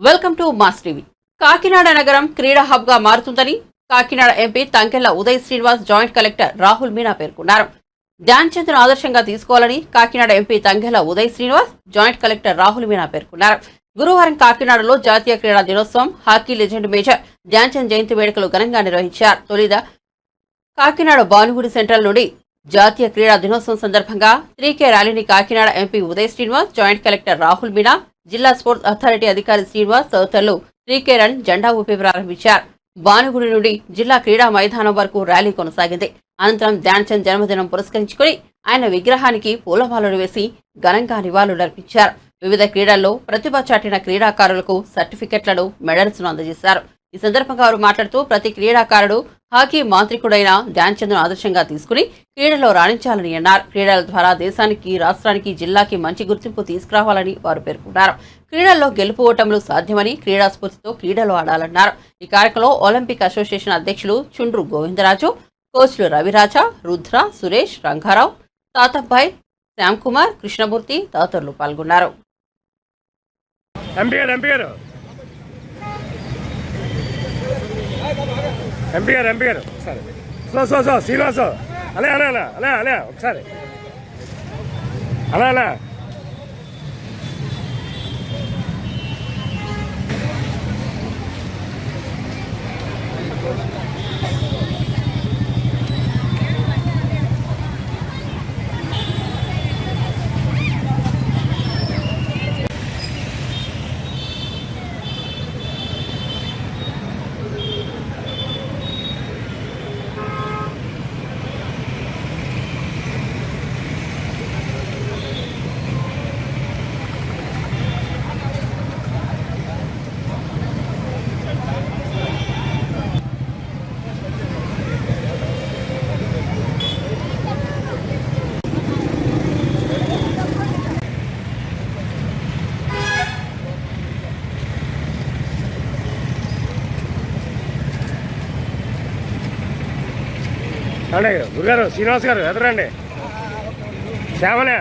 Welcome to mass TV. Kakinada నగరం క్రీడా హబ్గా మారుతుందని Kakinada MP Thankella Uday Srinivas joint collector Rahul Meena పేర్కొన్నారు. ధ్యాన్ చంద్ను ఆదర్శంగా తీసుకోవాలని Kakinada MP Tangella Uday Srinivas joint collector Rahul Meena పేర్కొన్నారు. గురువారం కాకినాడలో జాతీయ క్రీడా దినోత్సవం hockey legend major Dhyan Chand జయంతి వేడుకలు ఘనంగా నిర్వహించారు. తొలిద కాకినాడ భానుగుడి సెంట్రల్ నుండి జాతీయ క్రీడా దినోత్సవం సందర్భంగా త్రీకే ర్యాలీని Kakinada MP Uday Srinivas joint collector Rahul Meena జిల్లా స్పోర్ట్స్ అథారిటీ అధికారి శ్రీనివాస్ తదితరులు శ్రీకేరణ్ రన్ జెండా ఊపి ప్రారంభించారు. భానుగుడి నుండి జిల్లా క్రీడా మైదానం వరకు ర్యాలీ కొనసాగింది. అనంతరం ధ్యాన్చంద్ జన్మదినం పురస్కరించుకుని ఆయన విగ్రహానికి పూలమాలలు వేసి ఘనంగా నివాళులర్పించారు వివిధ క్రీడల్లో ప్రతిభ చాటిన క్రీడాకారులకు సర్టిఫికెట్లను మెడల్స్ను అందజేశారు. ఈ సందర్భంగా వారు మాట్లాడుతూ ప్రతి క్రీడాకారుడు హాకీ మాంత్రికుడైన ధ్యాన్ చంద్ను ఆదర్శంగా తీసుకుని క్రీడలో రాణించాలని అన్నారు. క్రీడల ద్వారా దేశానికి రాష్ట్రానికి జిల్లాకి మంచి గుర్తింపు తీసుకురావాలని వారు పేర్కొన్నారు. క్రీడల్లో గెలుపు ఓటములు సాధ్యమని క్రీడా స్ఫూర్తితో క్రీడలు ఆడాలన్నారు. ఈ కార్యక్రమంలో ఒలింపిక్ అసోసియేషన్ అధ్యక్షులు చుండ్రు గోవిందరాజు కోచ్లు రవిరాజ రుద్ర సురేష్ రంగారావు తాతబ్బాయ్ శ్యామ్ కుమార్ కృష్ణమూర్తి తదితరులు పాల్గొన్నారు. ఎంపీ గారు ఎంపీ గారు ఒకసారి. So so so Srinivasu. అలే అలా అలా అలే అలా ఒకసారి. అలా అలా. అండి గురుగారు శ్రీనివాస్ గారు ఎదరండి. శ్యామనే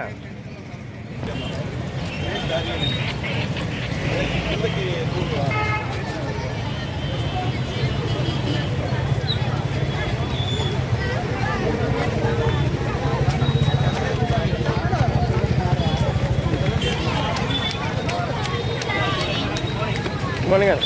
మార్నింగ్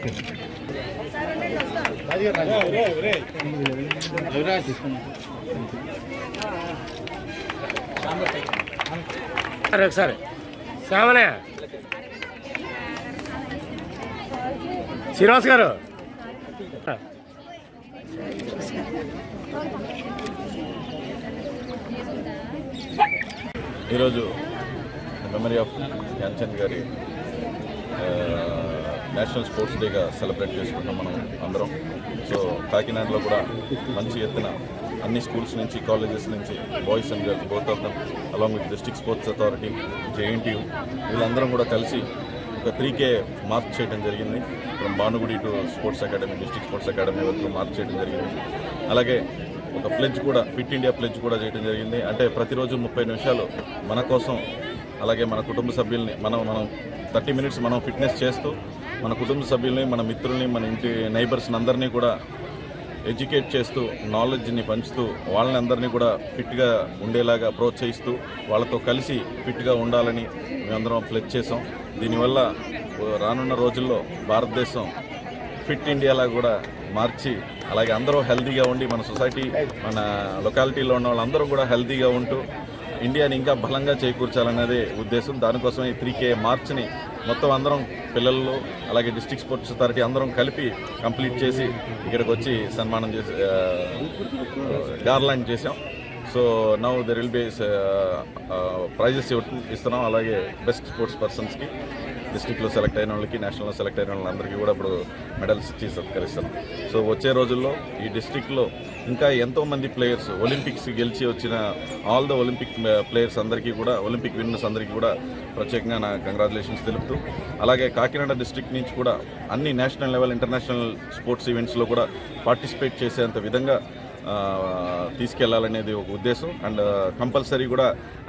ఓకే. సరే ఒకసారి. శ్యామనే శ్రీనివాస్ గారు. ఈరోజు మెమరీ ఆఫ్ ధ్యాన్చంద్ గారి నేషనల్ స్పోర్ట్స్ డేగా సెలబ్రేట్ చేసుకుంటాం మనం అందరం. సో కాకినాడలో కూడా మంచి ఎత్తున అన్ని స్కూల్స్ నుంచి కాలేజెస్ నుంచి boys and girls both of them along with district sports authority JNTU వీళ్ళందరం కూడా కలిసి ఒక త్రీ కే మార్క్ చేయడం జరిగింది. From Bhanugudi to sports academy district sports academy వరకు మార్క్ చేయడం జరిగింది. అలాగే ఒక ప్లెడ్జ్ కూడా ఫిట్ ఇండియా ప్లెడ్జ్ కూడా చేయడం జరిగింది. అంటే ప్రతిరోజు ముప్పై నిమిషాలు మన కోసం అలాగే మన కుటుంబ సభ్యుల్ని మనం మనం థర్టీ మినిట్స్ మనం ఫిట్నెస్ చేస్తూ మన కుటుంబ సభ్యుల్ని మన మిత్రుల్ని మన ఇంటి నైబర్స్ని అందరినీ కూడా ఎడ్యుకేట్ చేస్తూ నాలెడ్జ్ని పంచుతూ వాళ్ళని అందరినీ కూడా ఫిట్గా ఉండేలాగా ప్రోత్సహిస్తూ వాళ్ళతో కలిసి ఫిట్గా ఉండాలని మేమందరం ప్లెజ్ చేసాం దీనివల్ల రానున్న రోజుల్లో భారతదేశం ఫిట్ ఇండియాలా కూడా మార్చి అలాగే అందరూ హెల్తీగా ఉండి మన సొసైటీ మన లొకాలిటీలో ఉన్న వాళ్ళందరూ కూడా హెల్తీగా ఉంటూ ఇండియాని ఇంకా బలంగా చేకూర్చాలన్నదే ఉద్దేశం. దానికోసం ఈ త్రీ కే మార్చ్ని మొత్తం అందరం పిల్లలు అలాగే డిస్ట్రిక్ట్ స్పోర్ట్స్ అథారిటీ అందరం కలిపి కంప్లీట్ చేసి ఇక్కడికి వచ్చి సన్మానం చేసి గార్లాండ్ చేసాం so now there will be prizes ఇస్తున్నాం. అలాగే బెస్ట్ స్పోర్ట్స్ పర్సన్స్కి డిస్టిక్లో సెలెక్ట్ అయిన వాళ్ళకి నేషనల్లో సెలెక్ట్ అయిన వాళ్ళందరికీ కూడా ఇప్పుడు మెడల్స్ ఇచ్చి సత్కరిస్తున్నాం. సో వచ్చే రోజుల్లో ఈ డిస్టిక్లో ఇంకా ఎంతోమంది ప్లేయర్స్ ఒలింపిక్స్ గెలిచి వచ్చిన ఆల్ ద ఒలింపిక్ ప్లేయర్స్ అందరికీ కూడా ఒలింపిక్ విన్నర్స్ అందరికీ కూడా ప్రత్యేకంగా నా కంగ్రాచులేషన్స్ తెలుపుతూ అలాగే కాకినాడ డిస్ట్రిక్ట్ నుంచి కూడా అన్ని నేషనల్ లెవెల్ ఇంటర్నేషనల్ స్పోర్ట్స్ ఈవెంట్స్లో కూడా పార్టిసిపేట్ చేసేంత విధంగా తీసుకెళ్ళాలనేది ఒక ఉద్దేశం. అండ్ కంపల్సరీ కూడా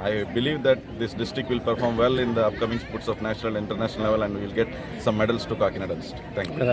I believe that this district will perform well in the upcoming sports of national international level and will get some medals to Kakinada district thank you